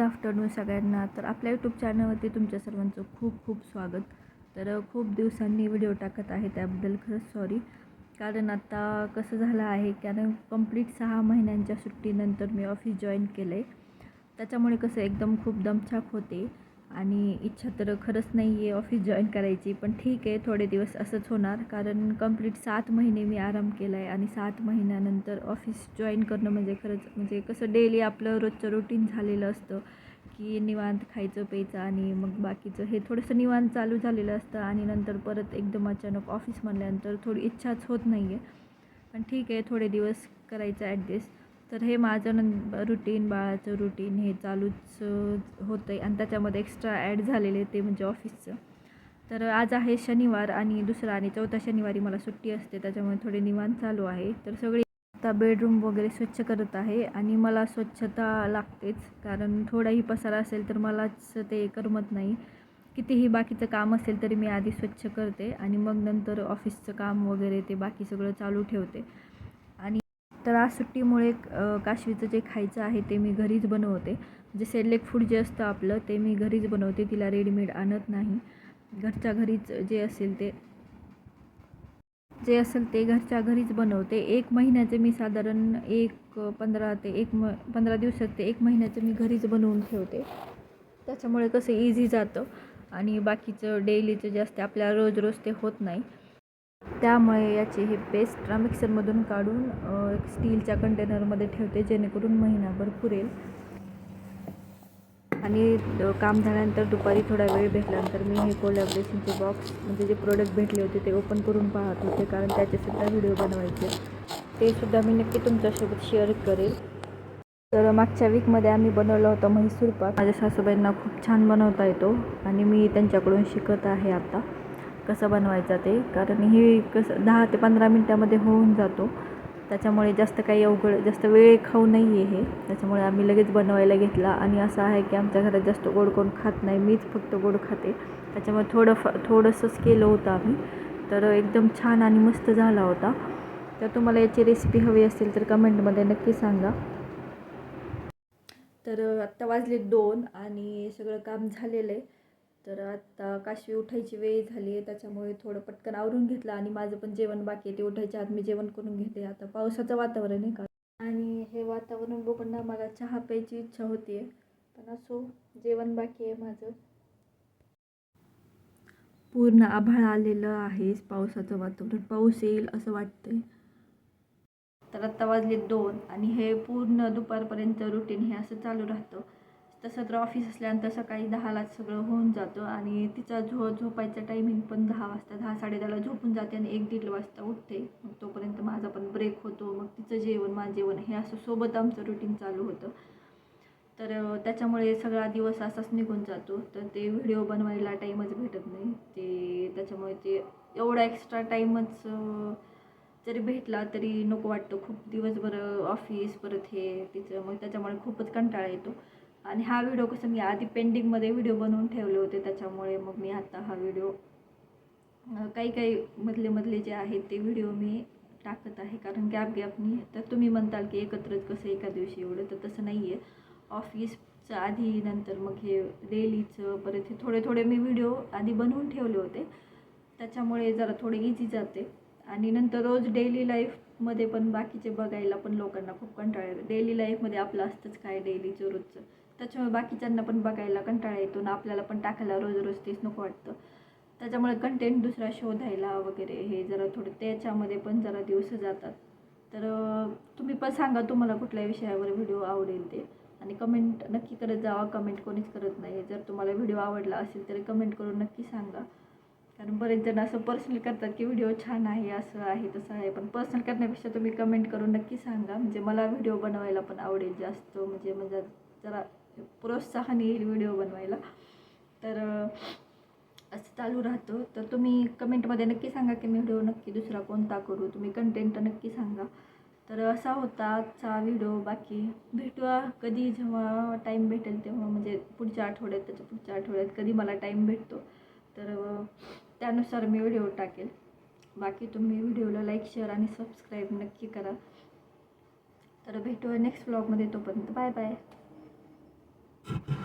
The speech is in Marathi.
सगळ्यांना. तर आपल्या यूट्यूब चॅनलवरती तुमच्या सर्वांचं खूप खूप स्वागत. तर खूप दिवसांनी व्हिडिओ टाकत आहे त्याबद्दल खरंच सॉरी कारण आता कसं झालं आहे कारण कंप्लीट सहा महिन्यांच्या सुट्टीनंतर मी ऑफिस जॉईन केलं आहे त्याच्यामुळे कसं एकदम खूप दमछाक होते. आणि इच्छा तर खरंच नाही आहे ऑफिस जॉईन करायची पण ठीक आहे थोडे दिवस असंच होणार. कारण कंप्लीट सात महिने मी आराम केला आहे आणि सात महिन्यानंतर ऑफिस जॉईन करणं म्हणजे खरंच म्हणजे कसं डेली आपलं रोजचं रुटीन झालेलं असतं की निवांत खायचं प्यायचं आणि मग बाकीचं हे थोडंसं निवांत चालू झालेलं असतं आणि नंतर परत एकदम अचानक ऑफिस म्हणल्यानंतर थोडी इच्छाच होत नाही आहे पण ठीक आहे थोडे दिवस करायचं ॲडजस्ट तर हे माझं न रुटीन बाळाचं रुटीन हे चालूच होतं आहे आणि त्याच्यामध्ये एक्स्ट्रा ॲड झालेले ते म्हणजे ऑफिसचं तर आज आहे शनिवार आणि दुसरा आणि चौथा शनिवारी मला सुट्टी असते त्याच्यामुळे थोडे निवांत चालू आहे. तर सगळी आता बेडरूम वगैरे स्वच्छ करत आहे आणि मला स्वच्छता लागतेच कारण थोडाही पसारा असेल तर मलाच ते करमत नाही. कितीही बाकीचं काम असेल तरी मी आधी स्वच्छ करते आणि मग नंतर ऑफिसचं काम वगैरे ते बाकी सगळं चालू ठेवते. तर आज सुट्टीमुळे काशवीचं जे खायचं आहे ते मी घरीच बनवते. म्हणजे सेलेक्ट फूड जे असतं आपलं ते मी घरीच बनवते. तिला रेडीमेड आणत नाही. घरच्या घरीच जे असेल ते जे असेल ते घरच्या घरीच बनवते. एक महिन्याचे मी साधारण एक पंधरा ते एक म पंधरा दिवसात ते एक महिन्याचं मी घरीच बनवून ठेवते. त्याच्यामुळे कसं इझी जातं. आणि बाकीचं डेलीचं जे असते आपल्याला रोज रोज ते होत नाही. त्यामुळे याची हे पेस्ट मिक्सरमधून काढून एक स्टीलच्या कंटेनरमध्ये ठेवते जेणेकरून महिनाभर पुरेल. आणि काम झाल्यानंतर दुपारी थोडा वेळ भेटल्यानंतर मी हे कोलॅबरेशनचे बॉक्स म्हणजे जे प्रोडक्ट भेटले होते ते ओपन करून पाहत होते कारण त्याचेसुद्धा व्हिडिओ बनवायचे. ते सुद्धा मी नक्की तुमच्यासोबत शेअर करेल. तर मागच्या वीकमध्ये आम्ही बनवला होता म्हैसूर पाक. माझ्या सासूबाईंना खूप छान बनवता येतो आणि मी त्यांच्याकडून शिकत आहे आता. कसं बनवायचा ते कारण हे कसं दहा ते पंधरा मिनटामध्ये होऊन जातो. त्याच्यामुळे जास्त काही अवघड जास्त वेळ खाऊ नाही आहे हे. त्याच्यामुळे आम्ही लगेच बनवायला घेतला. आणि असं आहे की आमच्या घरात जास्त गोड कोण खात नाही. मीच फक्त गोड खाते. त्याच्यामुळे थोडं फ थोडंसंच केलं होतं आम्ही. तर एकदम छान आणि मस्त झाला होता. तर तुम्हाला याची रेसिपी हवी असेल तर कमेंटमध्ये नक्की सांगा. तर आत्ता वाजले दोन आणि सगळं काम झालेलं आहे. तर आत्ता काशवी उठायची वेळ झाली आहे त्याच्यामुळे थोडं पटकन आवरून घेतलं आणि माझं पण जेवण बाकी आहे. ते उठायच्या आत मी जेवण करून घेते. आता पावसाचं वातावरण आहे का? आणि हे वातावरण बघून ना मला चहा प्यायची इच्छा होती आहे. पण असो जेवण बाकी आहे माझं. पूर्ण आभाळ आलेलं आहे पावसाचं वातावरण. पाऊस येईल असं वाटतंय. तर आत्ता वाजले दोन आणि हे पूर्ण दुपारपर्यंत रुटीन हे असं चालू राहतं. तसं तर ऑफिस असल्यानंतर सकाळी दहालाच सगळं होऊन जातं आणि तिचा झो झोपायचं टायमिंग पण दहा वाजता दहा साडेदहाला झोपून जाते आणि एक दीड वाजता उठते. मग तोपर्यंत माझा पण ब्रेक होतो. मग तिचं जेवण माझं जेवण हे असं सोबत आमचं रुटीन चालू होतं. तर त्याच्यामुळे सगळा दिवस असाच निघून जातो. तर ते व्हिडिओ बनवायला टाईमच भेटत नाही. ते त्याच्यामुळे ते एवढा एक्स्ट्रा टाईमच जरी भेटला तरी नको वाटतं. खूप दिवसभर ऑफिस परत हे तिचं मग त्याच्यामुळे खूपच कंटाळा येतो. आणि हा व्हिडिओ कसं मी आधी पेंडिंगमध्ये व्हिडिओ बनवून ठेवले होते त्याच्यामुळे मग मी आता हा व्हिडिओ काही काही मधले मधले जे आहेत ते व्हिडिओ मी टाकत आहे. कारण गॅप गॅपनी तर तुम्ही म्हणताल की एकत्रच कसं एका दिवशी एवढं तर तसं नाही आहे ऑफिसचं आधी नंतर मग हे डेलीचं परत हे थोडे थोडे मी व्हिडिओ आधी बनवून ठेवले होते. त्याच्यामुळे जरा थोडे इझी जाते. आणि नंतर रोज डेली लाईफमध्ये पण बाकीचे बघायला पण लोकांना खूप कंटाळा डेली लाईफमध्ये आपलं असतंच काय डेलीचं रोजचं. त्याच्यामुळे बाकीच्यांना पण बघायला कंटाळा येतो ना आपल्याला पण टाकायला रोज रोज तेच नको वाटतं. त्याच्यामुळे कंटेंट दुसरा शोधायला वगैरे हे जरा थोडं त्याच्यामध्ये पण जरा दिवस जातात. तर तुम्ही पण सांगा तुम्हाला कुठल्या विषयावर व्हिडिओ आवडेल ते. आणि कमेंट नक्की करत जावा. कमेंट कोणीच करत नाही जर तुम्हाला व्हिडिओ आवडला असेल तरी कमेंट करून नक्की सांगा. कारण बरेच जण असं पर्सनल करतात की व्हिडिओ छान आहे असं आहे तसं आहे. पण पर्सनल करण्यापेक्षा तुम्ही कमेंट करून नक्की सांगा. म्हणजे मला व्हिडिओ बनवायला पण आवडेल जास्त. म्हणजे म्हणजे जरा प्रोत्साहन येईल व्हिडिओ बनवायला. तर असं चालू राहतं. तर तुम्ही कमेंटमध्ये नक्की सांगा की मी व्हिडिओ नक्की दुसरा कोणता करू. तुम्ही कंटेंट नक्की सांगा. तर असा होता आजचा व्हिडिओ. बाकी भेटूया कधी जेव्हा टाईम भेटेल तेव्हा. म्हणजे पुढच्या आठवड्यात त्याच्या पुढच्या आठवड्यात कधी मला टाईम भेटतो. तर त्यानुसार मी व्हिडिओ टाकेल. बाकी तुम्ही व्हिडिओला लाईक शेअर आणि सबस्क्राईब नक्की करा. तर भेटूया नेक्स्ट ब्लॉगमध्ये तोपर्यंत बाय बाय you